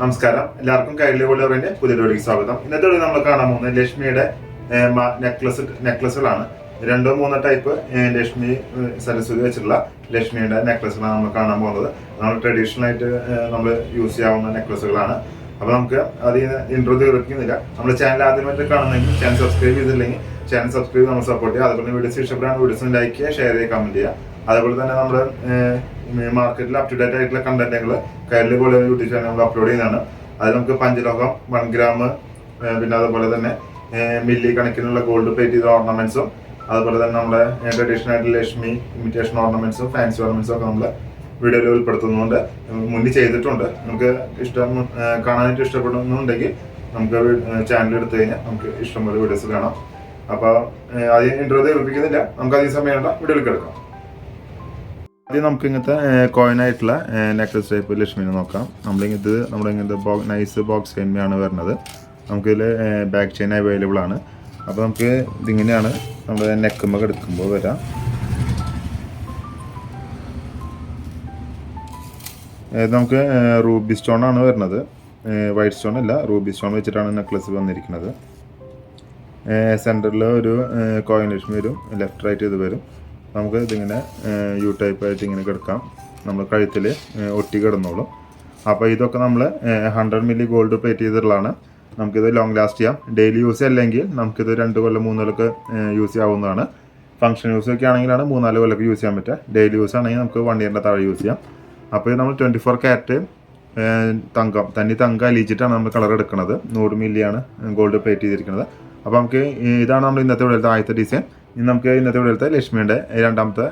നമസ്കാരം. എല്ലാവർക്കും കൈലി കൊള്ളവറിന്റെ പുതിയ സ്വാഗതം. ഇന്നത്തെ വീഡിയോ നമ്മൾ കാണാൻ പോകുന്നത് ലക്ഷ്മിയുടെ നെക്ലസ് നെക്ലസുകളാണ്. രണ്ടോ മൂന്നോ ടൈപ്പ് ലക്ഷ്മി സരസ്വതി വെച്ചിട്ടുള്ള ലക്ഷ്മിയുടെ നെക്ലസുകളാണ് നമ്മൾ കാണാൻ പോകുന്നത്. നമ്മൾ ട്രഡീഷണൽ ആയിട്ട് നമ്മൾ യൂസ് ചെയ്യാവുന്ന നെക്ലസുകളാണ്. അപ്പൊ നമുക്ക് അത് ഇൻട്രോ തീർക്കുന്നില്ല നമ്മുടെ ചാനൽ ആദ്യമായിട്ട് കാണുന്നെങ്കിൽ ചാനൽ സബ്സ്ക്രൈബ് ചെയ്തില്ലെങ്കിൽ ചാനൽ സബ്സ്ക്രൈബ് നമ്മൾ സപ്പോർട്ട് ചെയ്യുക. അതുപോലെ വീഡിയോസ് ഇഷ്ടപ്പെടാൻ വീഡിയോസ് ലൈക്ക് ചെയ്യുക ഷെയർ ചെയ്യുക കമന്റ് ചെയ്യുക. അതുപോലെ തന്നെ നമ്മുടെ മാർക്കറ്റിൽ അപ് ടു ഡേറ്റ് ആയിട്ടുള്ള കണ്ടന്റുകൾ കയറിൽ പോലെ യൂട്യൂബ് ചാനൽ നമ്മൾ അപ്ലോഡ് ചെയ്യുന്നതാണ്. അതിൽ നമുക്ക് പഞ്ചലോഹം വൺ ഗ്രാം പിന്നെ അതുപോലെ തന്നെ മില്ലി കണക്കിനുള്ള ഗോൾഡ് പ്ലേറ്റ് ചെയ്ത ഓർണമെന്റ്സും അതുപോലെ തന്നെ നമ്മുടെ ട്രഡീഷണൽ ആയിട്ട് ലക്ഷ്മി ഇമിറ്റേഷൻ ഓർണമെന്റ്സും ഫാൻസി ഓർണമെന്റ്സും ഒക്കെ നമ്മൾ വീഡിയോയിൽ ഉൾപ്പെടുത്തുന്നുണ്ട്. മുന്നിൽ ചെയ്തിട്ടുണ്ട്. നമുക്ക് ഇഷ്ടം കാണാനായിട്ട് ഇഷ്ടപ്പെടുന്നുണ്ടെങ്കിൽ നമുക്ക് ചാനൽ എടുത്തു കഴിഞ്ഞാൽ നമുക്ക് ഇഷ്ടംപോലെ വീഡിയോസ് കാണാം. അപ്പോൾ അത് ഇൻട്രോ ഏൽപ്പിക്കുന്നില്ല. നമുക്ക് അധികം വേണ്ട വീഡിയോയിൽ കിടക്കാം. ആദ്യം നമുക്ക് ഇങ്ങനത്തെ കോയിൻ ആയിട്ടുള്ള നെക്ലസ് ടൈപ്പ് ലക്ഷ്മിനെ നോക്കാം. നമ്മളിങ്ങനത്തെ നമ്മുടെ ഇങ്ങനത്തെ നൈസ് ബോക്സ് ചെയ്യുമ്പോഴാണ് വരുന്നത് നമുക്കിതിൽ ബാക്ക് ചെയിൻ അവൈലബിൾ ആണ്. അപ്പോൾ നമുക്ക് ഇതിങ്ങനെയാണ് നമ്മൾ നെക്കുമ്പോൾ എടുക്കുമ്പോൾ വരാം. നമുക്ക് റൂബി സ്റ്റോൺ ആണ് വരുന്നത് വൈറ്റ് സ്റ്റോൺ അല്ല റൂബി സ്റ്റോൺ വെച്ചിട്ടാണ് നെക്ലസ് വന്നിരിക്കുന്നത്. സെന്ററിൽ ഒരു കോയിൻ ലക്ഷ്മി വരും ലെഫ്റ്റ് റൈറ്റ് ഇത് വരും. നമുക്ക് ഇതിങ്ങനെ യു ടൈപ്പ് ആയിട്ട് ഇങ്ങനെ കിടക്കാം. നമ്മൾ കഴുത്തിൽ ഒട്ടി കിടന്നോളും. അപ്പോൾ ഇതൊക്കെ നമ്മൾ ഹൺഡ്രഡ് മില്ലി ഗോൾഡ് പ്ലേറ്റ് ചെയ്തിട്ടുള്ളതാണ്. നമുക്കിത് ലോങ് ലാസ്റ്റ് ചെയ്യാം. ഡെയിലി യൂസ് അല്ലെങ്കിൽ നമുക്കിത് രണ്ട് കൊല്ലം മൂന്ന് കൊല്ലമൊക്കെ യൂസ് ചെയ്യാവുന്നതാണ്. ഫംഗ്ഷൻ യൂസ് ഒക്കെ ആണെങ്കിലാണ് മൂന്നാൽ കൊല്ലമൊക്കെ യൂസ് ചെയ്യാൻ പറ്റുക. ഡെയിലി യൂസ് ആണെങ്കിൽ നമുക്ക് വൺ ഇയറിന്റെ താഴെ യൂസ് ചെയ്യാം. അപ്പോൾ ഇത് നമ്മൾ ട്വന്റി ഫോർ ക്യാരറ്റ് തങ്കം തന്നി തങ്കം അലിയിച്ചിട്ടാണ് നമ്മൾ കളർ എടുക്കുന്നത്. നൂറ് മില്ലിയാണ് ഗോൾഡ് പ്ലേറ്റ് ചെയ്തിരിക്കുന്നത്. അപ്പോൾ നമുക്ക് ഇതാണ് നമ്മൾ ഇന്നത്തെ ഇവിടുത്തെ ആദ്യത്തെ ഡിസൈൻ ഇനി നമുക്ക് ഇന്നത്തെ ഇവിടുത്തെ ലക്ഷ്മിയുടെ രണ്ടാമത്തെ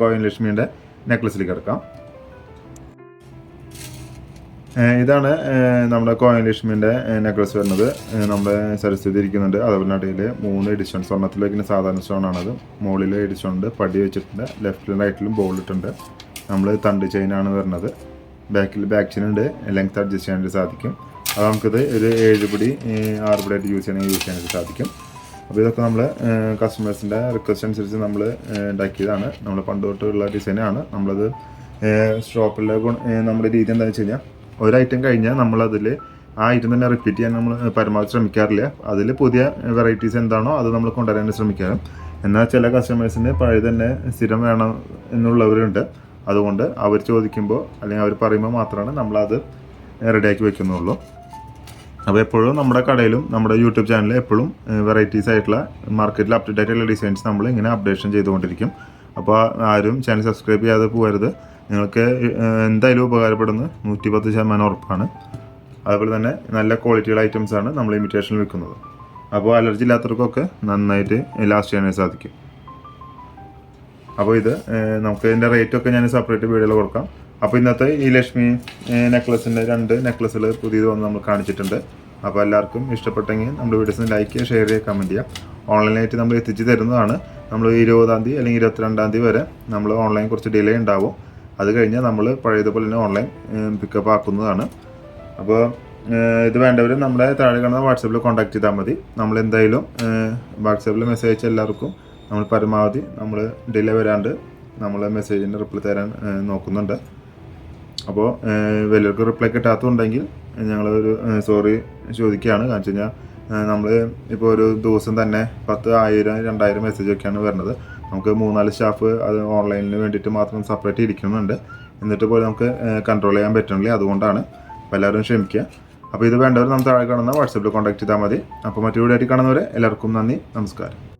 കോയിൻ ലക്ഷ്മിയുടെ നെക്ലസിലേക്ക് എടുക്കാം ഇതാണ് നമ്മുടെ കോയിൻ ലക്ഷ്മിന്റെ നെക്ലസ് വരുന്നത്. നമ്മുടെ സരസ്വതി ഇരിക്കുന്നുണ്ട്. അതുപോലെ ഇടയിൽ മൂന്ന് എഡിഷൻ സ്വർണത്തിൽ വയ്ക്കുന്ന സാധാരണ സ്റ്റോൺ ആണത് മുകളിൽ എഡിഷൻ ഉണ്ട് പടി വെച്ചിട്ടുണ്ട് ലെഫ്റ്റിലും റൈറ്റിലും ബോൾ ഇട്ടുണ്ട് നമ്മൾ തണ്ട് ചെയിനാണ് വരുന്നത്. ബാക്കിൽ ബാക്ക് ചെയിൻ ഉണ്ട് ലെങ്ത് അഡ്ജസ്റ്റ് ചെയ്യാനായിട്ട് സാധിക്കും. അത് നമുക്കിത് ഒരു ഏഴ് പിടി ആറ് പിടി ആയിട്ട് യൂസ് ചെയ്യണമെങ്കിൽ യൂസ് ചെയ്യാനായിട്ട് സാധിക്കും. അപ്പോൾ ഇതൊക്കെ നമ്മൾ കസ്റ്റമേഴ്സിന്റെ റിക്വസ്റ്റ് അനുസരിച്ച് നമ്മൾ ഉണ്ടാക്കിയതാണ്. നമ്മൾ പണ്ട് തൊട്ടുള്ള ഡിസൈനാണ് നമ്മളത് ഷോപ്പിലെ ഗുണ നമ്മുടെ രീതി എന്താണെന്ന് വെച്ച് കഴിഞ്ഞാൽ ഒരു ഐറ്റം കഴിഞ്ഞാൽ നമ്മളതിൽ ആ ഐറ്റം തന്നെ റിപ്പീറ്റ് ചെയ്യാൻ നമ്മൾ പരമാവധി ശ്രമിക്കാറില്ല. അതിൽ പുതിയ വെറൈറ്റീസ് എന്താണോ അത് നമ്മൾ കൊണ്ടുവരാൻ ശ്രമിക്കാറ് എന്നാൽ ചില കസ്റ്റമേഴ്സിന് പഴയ തന്നെ സ്ഥിരം വേണം എന്നുള്ളവരുണ്ട്. അതുകൊണ്ട് അവർ ചോദിക്കുമ്പോൾ അല്ലെങ്കിൽ അവർ പറയുമ്പോൾ മാത്രമാണ് നമ്മളത് റെഡിയാക്കി വെക്കുന്നുള്ളൂ. അപ്പോൾ എപ്പോഴും നമ്മുടെ കടയിലും നമ്മുടെ യൂട്യൂബ് ചാനലിൽ എപ്പോഴും വെറൈറ്റീസ് ആയിട്ടുള്ള മാർക്കറ്റിൽ അപ് ടു ഡേറ്റ് ആയിട്ടുള്ള ഡിസൈൻസ് നമ്മൾ ഇങ്ങനെ അപ്ഡേഷൻ ചെയ്തുകൊണ്ടിരിക്കും. അപ്പോൾ ആരും ചാനൽ സബ്സ്ക്രൈബ് ചെയ്യാതെ പോകരുത്. നിങ്ങൾക്ക് എന്തായാലും ഉപകാരപ്പെടുന്ന നൂറ്റി പത്ത് ശതമാനം ഉറപ്പാണ്. അതുപോലെ തന്നെ നല്ല ക്വാളിറ്റിയുള്ള ആണ് നമ്മൾ ഇമിറ്റേഷനിൽ വിൽക്കുന്നത്. അപ്പോൾ അലർജി ഇല്ലാത്തവർക്കൊക്കെ നന്നായിട്ട് ലാസ്റ്റ് ചെയ്യാനായി സാധിക്കും. അപ്പോൾ ഇത് നമുക്ക് ഇതിന്റെ റേറ്റൊക്കെ ഞാൻ സെപ്പറേറ്റ് വീഡിയോയിൽ കൊടുക്കാം. അപ്പോൾ ഇന്നത്തെ ഈ ലക്ഷ്മി നെക്ലസിന്റെ രണ്ട് നെക്ലസുകൾ പുതിയത് വന്ന് നമ്മൾ കാണിച്ചിട്ടുണ്ട്. അപ്പോൾ എല്ലാവർക്കും ഇഷ്ടപ്പെട്ടെങ്കിൽ നമ്മുടെ വീഡിയോസിന് ലൈക്ക് ചെയ്യുക ഷെയർ ചെയ്യുക കമന്റ് ചെയ്യുക. ഓൺലൈനായിട്ട് നമ്മൾ എത്തിച്ച് തരുന്നതാണ്. നമ്മൾ ഇരുപതാം തീയതി അല്ലെങ്കിൽ ഇരുപത്തിരണ്ടാം തീയതി വരെ നമ്മൾ ഓൺലൈൻ കുറച്ച് ഡിലേ ഉണ്ടാവും. അത് കഴിഞ്ഞാൽ നമ്മൾ പഴയതുപോലെ തന്നെ ഓൺലൈൻ പിക്കപ്പ് ആക്കുന്നതാണ്. അപ്പോൾ ഇത് വേണ്ടവർ നമ്മുടെ താഴെ കാണുന്ന വാട്സപ്പിൽ കോൺടാക്ട് ചെയ്താൽ മതി. നമ്മൾ എന്തായാലും വാട്സപ്പിൽ മെസ്സേജ് അയച്ച എല്ലാവർക്കും നമ്മൾ പരമാവധി നമ്മൾ ഡിലേ വരാണ്ട് നമ്മൾ മെസ്സേജിന്റെ റിപ്ലൈ തരാൻ നോക്കുന്നുണ്ട്. അപ്പോൾ വലിയവർക്ക് റിപ്ലൈ കിട്ടാത്തതുണ്ടെങ്കിൽ ഞങ്ങളൊരു സോറി ചോദിക്കുകയാണ്. കാരണം വെച്ച് കഴിഞ്ഞാൽ നമ്മൾ ഇപ്പോൾ ഒരു ദിവസം തന്നെ പത്ത് ആയിരം രണ്ടായിരം മെസ്സേജൊക്കെയാണ് വരുന്നത് നമുക്ക് മൂന്നാൽ സ്റ്റാഫ് അത് ഓൺലൈനിന് വേണ്ടിയിട്ട് മാത്രം സെപ്പറേറ്റ് ഇരിക്കുന്നുണ്ട്. എന്നിട്ട് പോലും നമുക്ക് കൺട്രോൾ ചെയ്യാൻ പറ്റണില്ല. അതുകൊണ്ടാണ് അപ്പോൾ എല്ലാവരും ക്ഷമിക്കുക. അപ്പോൾ ഇത് വേണ്ടവർ നമ്മൾ താഴെ കാണുന്ന വാട്സപ്പിൽ കോൺടാക്ട് ചെയ്താൽ മതി. അപ്പോൾ മറ്റു വീഡിയോ ആയിട്ട് കാണുന്നവരെ എല്ലാവർക്കും നന്ദി നമസ്കാരം.